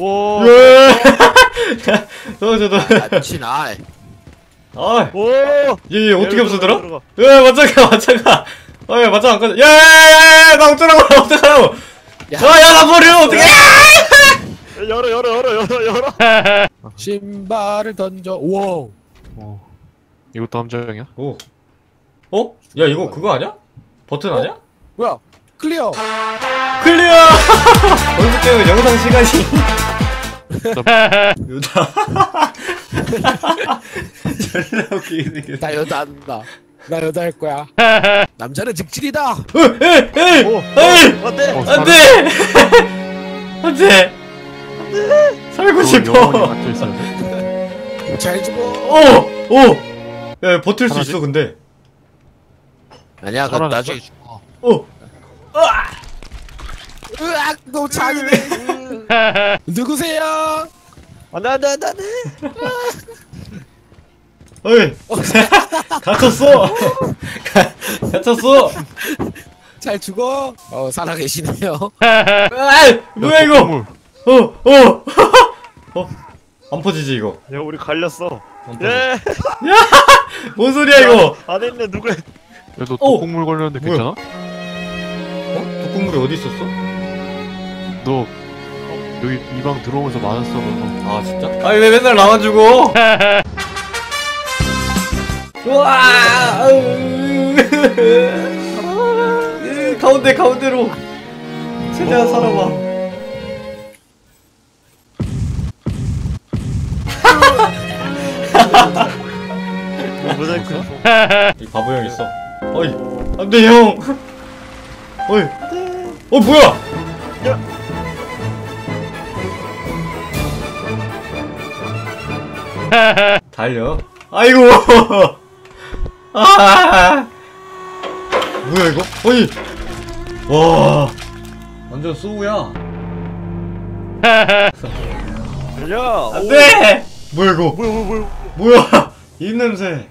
오. 예. 도망쳐 도망쳐. 미친아 아, 오. 얘, 얘 어떻게 들어가, 없어더라? 들어가. 야, 맞짱가, 맞짱가. 아, 야, 맞짱 안. 야, 야, 나 어쩌라고, 어떡하라고. 야. 아, 야, 나 버려, 어떡해. 열어 열어 열어 열어 열어. 신발을 던져 우와 어. 이것도 함정이야? 오. 어? 야, 이거 그거 아니야? 버튼 아니야? 뭐야 클리어 클리어! 연습 때문에 영상 시간이. 유다. 졸라 웃기게 생겼어. 나 여자 한다 나 여자 할 거야 남자는 직진이다 어, 에이, 에이, 오. 에이! 어때? 안 돼! 안 돼! 살고 싶어! 갇혀 있어야 돼. 잘 죽어 오! 오! 야, 버틸 수? 있어, 근데. 아니야 그? 나중에 죽어 오! 으악 너무 잔인해 누구세요 안돼 안돼 안돼 안돼. 어이! 갇혔어! 가- 갇혔어! 잘 죽어 어 살아계시네요 아이! 뭐야, 이거! 어! 어! 어? 안 퍼지지, 이거? 야 우리 갈렸어. 안 퍼져. 예. 뭔 소리야, 이거! 안에 있네 누구? 야너 오! 독국물 걸렸는데? 괜찮아? 어? 독국물이 어디 있었어? 너 여기 이 방 들어오면서 맞았어 너. 아, 진짜? 아니, 왜 맨날 나만 주고? 우와! 으, 가운데, 가운데로! 최대한 살아봐. 모자이크. 이 바보 형 있어. 어이, 안돼 형. 어이, 어 뭐야? 달려. 아이고. 아. 뭐야 이거? 어이. 와. 완전 소우야. 야. 안돼. 뭐야 이거? 뭐야 뭐야. 뭐야? 입 냄새.